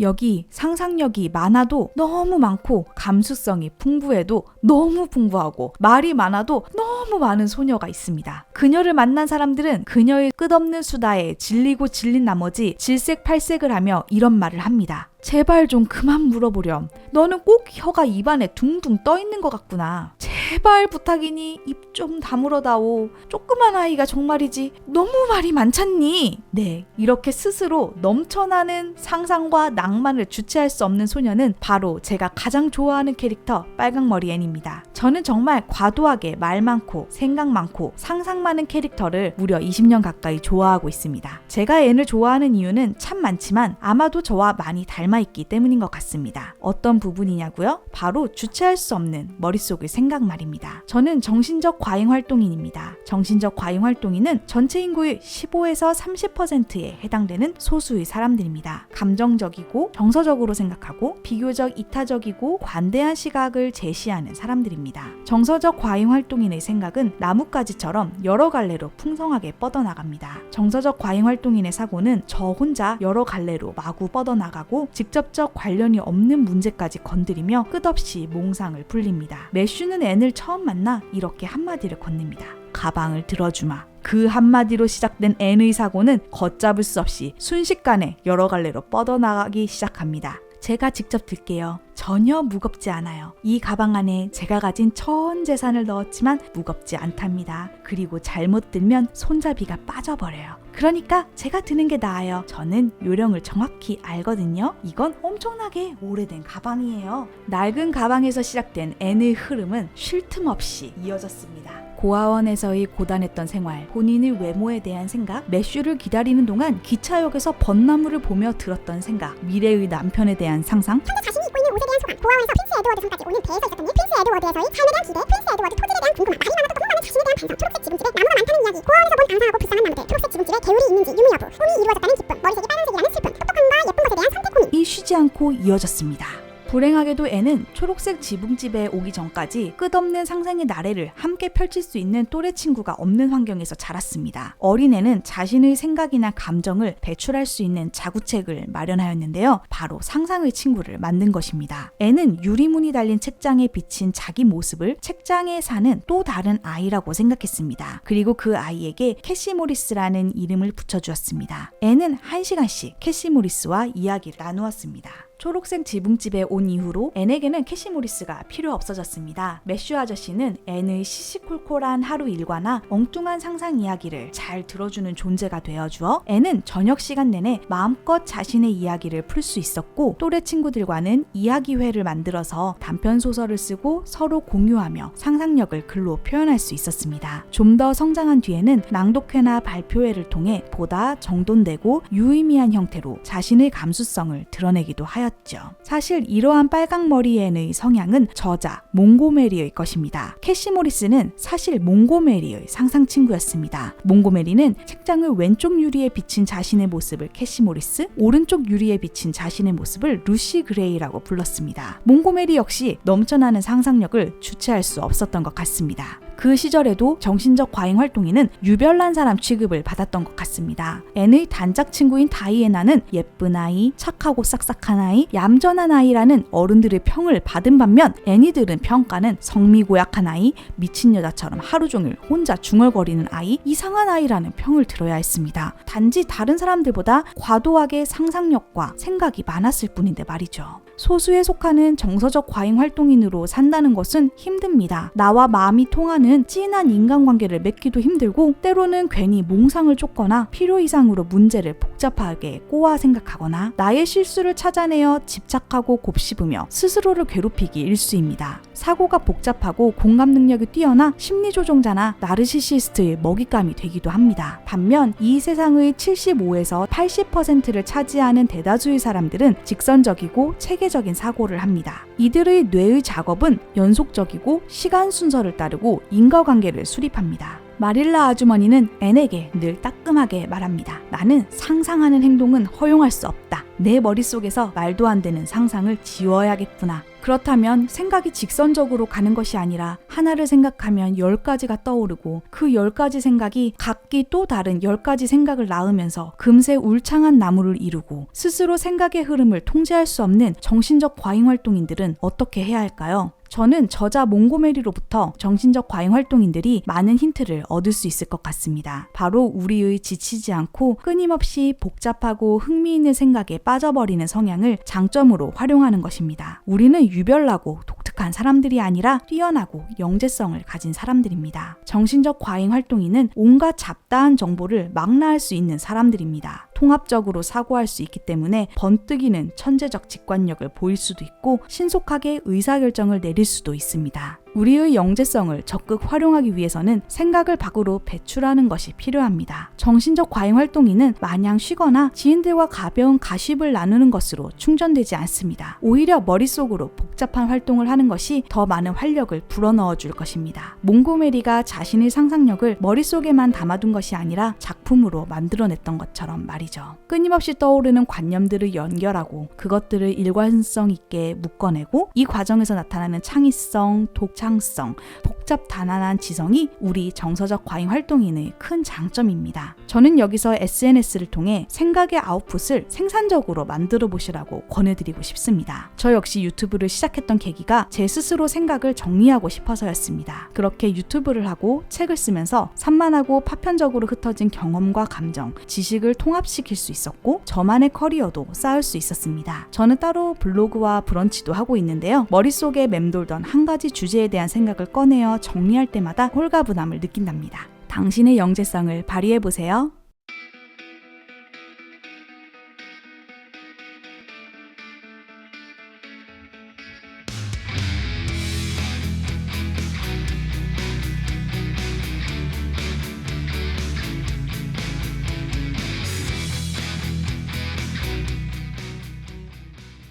여기 상상력이 많아도 너무 많고 감수성이 풍부해도 너무 풍부하고 말이 많아도 너무 많은 소녀가 있습니다. 그녀를 만난 사람들은 그녀의 끝없는 수다에 질리고 질린 나머지 질색팔색을 하며 이런 말을 합니다. 제발 좀 그만 물어보렴. 너는 꼭 혀가 입안에 둥둥 떠 있는 것 같구나. 제발 부탁이니 입 좀 다물어다오. 조그만 아이가 정말이지. 너무 말이 많잖니. 네, 이렇게 스스로 넘쳐나는 상상과 낭만을 주체할 수 없는 소녀는 바로 제가 가장 좋아하는 캐릭터 빨강머리 앤입니다. 저는 정말 과도하게 말 많고 생각 많고 상상 많은 캐릭터를 무려 20년 가까이 좋아하고 있습니다. 제가 앤을 좋아하는 이유는 참 많지만 아마도 저와 많이 닮아 있기 때문인 것 같습니다. 어떤 부분이냐고요? 바로 주체할 수 없는 머릿속의 생각 말입니다. 저는 정신적 과잉 활동인입니다. 정신적 과잉 활동인은 전체 인구의 15에서 30%에 해당되는 소수의 사람들입니다. 감정적이고 정서적으로 생각하고 비교적 이타적이고 관대한 시각을 제시하는 사람들입니다. 정서적 과잉 활동인의 생각은 나뭇가지처럼 여러 갈래로 풍성하게 뻗어나갑니다. 정서적 과잉 활동인의 사고는 저 혼자 여러 갈래로 마구 뻗어나가고 직접적 관련이 없는 문제까지 건드리며 끝없이 몽상을 불립니다. 매슈는 앤을 처음 만나 이렇게 한마디를 건넵니다. 가방을 들어주마. 그 한마디로 시작된 N의 사고는 걷잡을 수 없이 순식간에 여러 갈래로 뻗어나가기 시작합니다. 제가 직접 들게요. 전혀 무겁지 않아요. 이 가방 안에 제가 가진 전 재산을 넣었지만 무겁지 않답니다. 그리고 잘못 들면 손잡이가 빠져버려요. 그러니까 제가 드는 게 나아요. 저는 요령을 정확히 알거든요. 이건 엄청나게 오래된 가방이에요. 낡은 가방에서 시작된 N의 흐름은 쉴 틈 없이 이어졌습니다. 고아원에서의 고단했던 생활, 본인의 외모에 대한 생각, 매슈를 기다리는 동안 기차역에서 벚나무를 보며 들었던 생각, 미래의 남편에 대한 상상, 자신이 입고 있는 옷에 대한 소감, 고아원에서 프린스 에드워드성까지 오는 배에서 있었던 일, 프린스 에드워드에서의 삶에 대한 기대, 프린스 에드워드 토질에 대한 궁금함, 말이 많아도 많은 자신에 대한 반성, 초록색 지붕집에 나무가 많다는 이야기, 고아원에서 본 앙상하고 불쌍한 나무들, 초록색 지붕집에 개울이 있는지 유무 여부, 꿈이 이루어졌다는 기쁨, 머리색이 빨간색이라는 슬픔, 똑똑함과 예쁜 것에 대한 선택 고민. 이 쉬지 않고 이어졌습니다. 불행하게도 애는 초록색 지붕집에 오기 전까지 끝없는 상생의 나래를 함께 펼칠 수 있는 또래 친구가 없는 환경에서 자랐습니다. 어린애는 자신의 생각이나 감정을 배출할 수 있는 자구책을 마련하였는데요. 바로 상상의 친구를 만든 것입니다. 애는 유리문이 달린 책장에 비친 자기 모습을 책장에 사는 또 다른 아이라고 생각했습니다. 그리고 그 아이에게 캐시 모리스라는 이름을 붙여주었습니다. 애는 한 시간씩 캐시 모리스와 이야기를 나누었습니다. 초록색 지붕집에 온 이후로 앤에게는 캐시 모리스가 필요 없어졌습니다. 매슈 아저씨는 앤의 시시콜콜한 하루 일과나 엉뚱한 상상 이야기를 잘 들어주는 존재가 되어주어 앤은 저녁 시간 내내 마음껏 자신의 이야기를 풀 수 있었고 또래 친구들과는 이야기회를 만들어서 단편 소설을 쓰고 서로 공유하며 상상력을 글로 표현할 수 있었습니다. 좀 더 성장한 뒤에는 낭독회나 발표회를 통해 보다 정돈되고 유의미한 형태로 자신의 감수성을 드러내기도 하였 죠. 사실 이러한 빨강머리엔의 성향은 저자 몽고메리의 것입니다. 캐시 모리스는 사실 몽고메리의 상상 친구였습니다. 몽고메리는 책장의 왼쪽 유리에 비친 자신의 모습을 캐시 모리스, 오른쪽 유리에 비친 자신의 모습을 루시 그레이라고 불렀습니다. 몽고메리 역시 넘쳐나는 상상력을 주체할 수 없었던 것 같습니다. 그 시절에도 정신적 과잉 활동에는 유별난 사람 취급을 받았던 것 같습니다. 앤의 단짝 친구인 다이애나는 예쁜 아이, 착하고 싹싹한 아이, 얌전한 아이라는 어른들의 평을 받은 반면 애니들은 평가는 성미 고약한 아이, 미친 여자처럼 하루 종일 혼자 중얼거리는 아이, 이상한 아이라는 평을 들어야 했습니다. 단지 다른 사람들보다 과도하게 상상력과 생각이 많았을 뿐인데 말이죠. 소수에 속하는 정서적 과잉 활동인으로 산다는 것은 힘듭니다. 나와 마음이 통하는 진한 인간관계를 맺기도 힘들고 때로는 괜히 몽상을 쫓거나 필요 이상으로 문제를 복잡하게 꼬아 생각하거나 나의 실수를 찾아내어 집착하고 곱씹으며 스스로를 괴롭히기 일수입니다. 사고가 복잡하고 공감 능력이 뛰어나 심리조종자나 나르시시스트의 먹잇감이 되기도 합니다. 반면 이 세상의 75에서 80%를 차지하는 대다수의 사람들은 직선적이고 체계적인 사고를 합니다. 이들의 뇌의 작업은 연속적이고 시간 순서를 따르고 인과관계를 수립합니다. 마릴라 아주머니는 앤에게 늘 따끔하게 말합니다. 나는 상상하는 행동은 허용할 수 없다. 내 머릿속에서 말도 안 되는 상상을 지워야겠구나. 그렇다면 생각이 직선적으로 가는 것이 아니라 하나를 생각하면 열 가지가 떠오르고 그 열 가지 생각이 각기 또 다른 열 가지 생각을 낳으면서 금세 울창한 나무를 이루고 스스로 생각의 흐름을 통제할 수 없는 정신적 과잉 활동인들은 어떻게 해야 할까요? 저는 저자 몽고메리로부터 정신적 과잉 활동인들이 많은 힌트를 얻을 수 있을 것 같습니다. 바로 우리의 지치지 않고 끊임없이 복잡하고 흥미있는 생각에 빠져버리는 성향을 장점으로 활용하는 것입니다. 우리는 유별나고 독특한 사람들이 아니라 뛰어나고 영재성을 가진 사람들입니다. 정신적 과잉 활동인은 온갖 잡다한 정보를 망라할 수 있는 사람들입니다. 통합적으로 사고할 수 있기 때문에 번뜩이는 천재적 직관력을 보일 수도 있고 신속하게 의사결정을 내릴 수도 있습니다. 우리의 영재성을 적극 활용하기 위해서는 생각을 밖으로 배출하는 것이 필요합니다. 정신적 과잉 활동인은 마냥 쉬거나 지인들과 가벼운 가십을 나누는 것으로 충전되지 않습니다. 오히려 머릿속으로 복잡한 활동을 하는 것이 더 많은 활력을 불어넣어 줄 것입니다. 몽고메리가 자신의 상상력을 머릿속에만 담아둔 것이 아니라 작품으로 만들어냈던 것처럼 말이죠. 끊임없이 떠오르는 관념들을 연결하고 그것들을 일관성 있게 묶어내고 이 과정에서 나타나는 창의성, 독창성, 복잡 단안한 지성이 우리 정서적 과잉 활동인의 큰 장점입니다. 저는 여기서 SNS를 통해 생각의 아웃풋을 생산적으로 만들어 보시라고 권해드리고 싶습니다. 저 역시 유튜브를 시작했던 계기가 제 스스로 생각을 정리하고 싶어서였습니다. 그렇게 유튜브를 하고 책을 쓰면서 산만하고 파편적으로 흩어진 경험과 감정, 지식을 통합 시킬 수 있었고 저만의 커리어도 쌓을 수 있었습니다. 저는 따로 블로그와 브런치도 하고 있는데요. 머릿속에 맴돌던 한 가지 주제에 대한 생각을 꺼내어 정리할 때마다 홀가분함을 느낀답니다. 당신의 영재성을 발휘해 보세요.